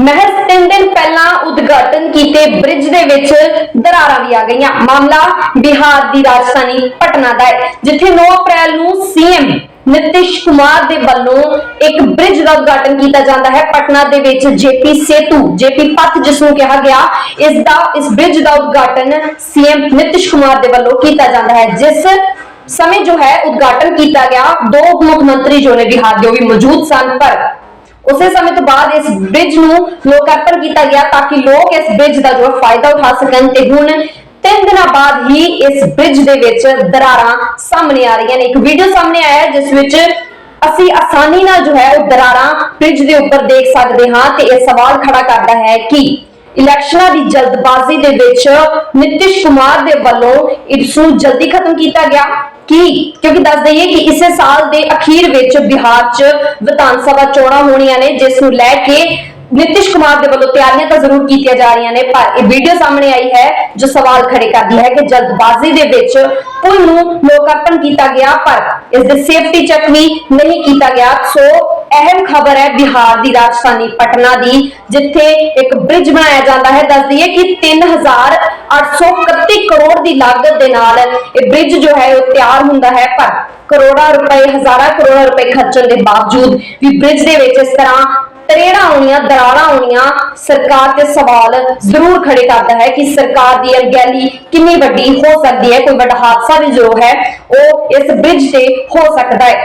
ਮਹਿਜ਼ 3 ਦਿਨ ਪਹਿਲਾਂ ਉਦਘਾਟਨ ਕੀਤੇ ਬ੍ਰਿਜ ਦੇ ਵਿੱਚ ਦਰਾਰਾਂ ਵੀ ਆ ਗਈਆਂ। ਮਾਮਲਾ ਬਿਹਾਰ ਦੀ ਰਾਜਧਾਨੀ ਪਟਨਾ ਦਾ ਹੈ, ਜਿੱਥੇ 9 ਅਪ੍ਰੈਲ ਨੂੰ ਸੀਐਮ ਨਿਤਿਸ਼ ਕੁਮਾਰ ਦੇ ਵੱਲੋਂ ਇੱਕ ਬ੍ਰਿਜ ਦਾ ਉਦਘਾਟਨ ਕੀਤਾ ਜਾਂਦਾ ਹੈ। ਪਟਨਾ ਦੇ ਵਿੱਚ ਜੇਪੀ ਸੇਤੂ, ਜੇਪੀ ਪਥ ਜਿਸ ਨੂੰ ਕਿਹਾ ਗਿਆ, ਇਸ ਦਾ, ਇਸ ਬ੍ਰਿਜ ਦਾ ਉਦਘਾਟਨ ਸੀਐਮ ਨਿਤਿਸ਼ ਕੁਮਾਰ ਦੇ ਵੱਲੋਂ ਕੀਤਾ ਜਾਂਦਾ ਹੈ, ਜਿਸ ਸਮੇਂ ਜੋ ਹੈ ਉਦਘਾਟਨ ਕੀਤਾ ਗਿਆ, ਦੋ ਉਪ ਮੁੱਖ ਮੰਤਰੀ ਜੋ ਨੇ ਬਿਹਾਰ ਦੇ ਉਹ ਵੀ ਮੌਜੂਦ ਸਨ, ਪਰ ਉਸੇ ਸਮੇਂ ਤੋਂ ਬਾਅਦ ਇਸ ਬ੍ਰਿਜ ਨੂੰ ਲੋਕਾਰਪਣ ਕੀਤਾ ਗਿਆ ਤਾਂ ਕਿ ਲੋਕ ਇਸ ਬ੍ਰਿਜ ਦਾ ਜੋ ਫਾਇਦਾ ਉਠਾ ਸਕਣ ਤੇ ਹੁਣ ਤਿੰਨ ਦਿਨਾਂ ਬਾਅਦ ਹੀ ਇਸ ਬ੍ਰਿਜ ਦੇ ਵਿੱਚ ਦਰਾਰਾਂ ਸਾਹਮਣੇ ਆ ਰਹੀਆਂ ਨੇ। ਇੱਕ ਵੀਡੀਓ ਸਾਹਮਣੇ ਆਇਆ ਜਿਸ ਵਿੱਚ ਅਸੀਂ ਆਸਾਨੀ ਨਾਲ ਜੋ ਹੈ ਉਹ ਦਰਾਰਾਂ ਬ੍ਰਿਜ ਦੇ ਉੱਪਰ ਦੇਖ ਸਕਦੇ ਹਾਂ ਤੇ ਇਹ ਸਵਾਲ ਖੜਾ ਕਰਦਾ ਹੈ ਕਿ ਇਲੈਕਸ਼ਨਾਂ ਦੀ ਜਲਦਬਾਜ਼ੀ ਦੇ ਵਿੱਚ ਨਿਤਿਸ਼ ਕੁਮਾਰ ਦੇ ਵੱਲੋਂ ਇਸ ਨੂੰ ਜਲਦੀ ਖਤਮ ਕੀਤਾ ਗਿਆ। ਕੀ? ਕਿਉਂਕਿ ਦੱਸ ਦਈਏ ਕਿ ਇਸੇ ਸਾਲ ਦੇ ਅਖੀਰ ਵਿੱਚ ਬਿਹਾਰ 'ਚ ਵਿਧਾਨ ਸਭਾ ਚੋਣਾਂ ਹੋਣੀਆਂ ਨੇ, ਜਿਸ ਨੂੰ ਲੈ ਕੇ ਨਿਤਿਸ਼ ਕੁਮਾਰ ਦੇ ਵੱਲੋਂ ਤਿਆਰੀਆਂ ਤਾਂ ਜ਼ਰੂਰ ਕੀਤੀਆਂ ਜਾ ਰਹੀਆਂ ਨੇ, ਪਰ ਇਹ ਵੀਡੀਓ ਸਾਹਮਣੇ ਆਈ ਹੈ ਜੋ ਸਵਾਲ ਖੜੇ ਕਰਦੀ ਹੈ ਕਿ ਜਲਦਬਾਜ਼ੀ ਦੇ ਵਿੱਚ ਪੁਲ ਨੂੰ ਲੋਕਾਰਪਣ ਕੀਤਾ ਗਿਆ, ਪਰ ਇਸ ਦੇ ਸੇਫਟੀ ਚੈੱਕ ਵੀ ਨਹੀਂ ਕੀਤਾ ਗਿਆ। ਸੋ ਅਹਿਮ ਖਬਰ ਹੈ ਬਿਹਾਰ ਦੀ ਰਾਜਧਾਨੀ ਪਟਨਾ ਦੀ, ਜਿੱਥੇ ਇੱਕ ਬ੍ਰਿਜ ਬਣਾਇਆ ਜਾਂਦਾ ਹੈ। ਦੱਸ ਦਈਏ ਕਿ 3831 ਕਰੋੜ ਦੀ ਲਾਗਤ ਦੇ ਨਾਲ ਇਹ ਬ੍ਰਿਜ ਜੋ ਹੈ, ਉਹ ਤਿਆਰ ਹੁੰਦਾ ਹੈ। ਪਰ ਕਰੋੜਾਂ ਰੁਪਏ, ਹਜ਼ਾਰਾਂ ਕਰੋੜਾਂ ਰੁਪਏ ਖਰਚਣ ਦੇ ਬਾਵਜੂਦ ਵੀ ਬ੍ਰਿਜ ਦੇ ਵਿੱਚ ਇਸ ਤਰ੍ਹਾਂ ਤਰੇੜਾਂ ਆਉਣੀਆਂ ਦਰਾਰਾਂ ਆਉਣੀਆਂ, ਸਰਕਾਰ ਤੇ ਸਵਾਲ ਜ਼ਰੂਰ ਖੜੇ ਕਰਦਾ ਹੈ ਕਿ ਸਰਕਾਰ ਦੀ ਅਣਗਹਿਲੀ ਕਿੰਨੀ ਵੱਡੀ ਹੋ ਸਕਦੀ ਹੈ। ਕੋਈ ਵੱਡਾ ਹਾਦਸਾ ਵੀ ਜੋ ਹੈ, ਉਹ ਇਸ ਬ੍ਰਿਜ ਤੇ ਹੋ ਸਕਦਾ ਹੈ।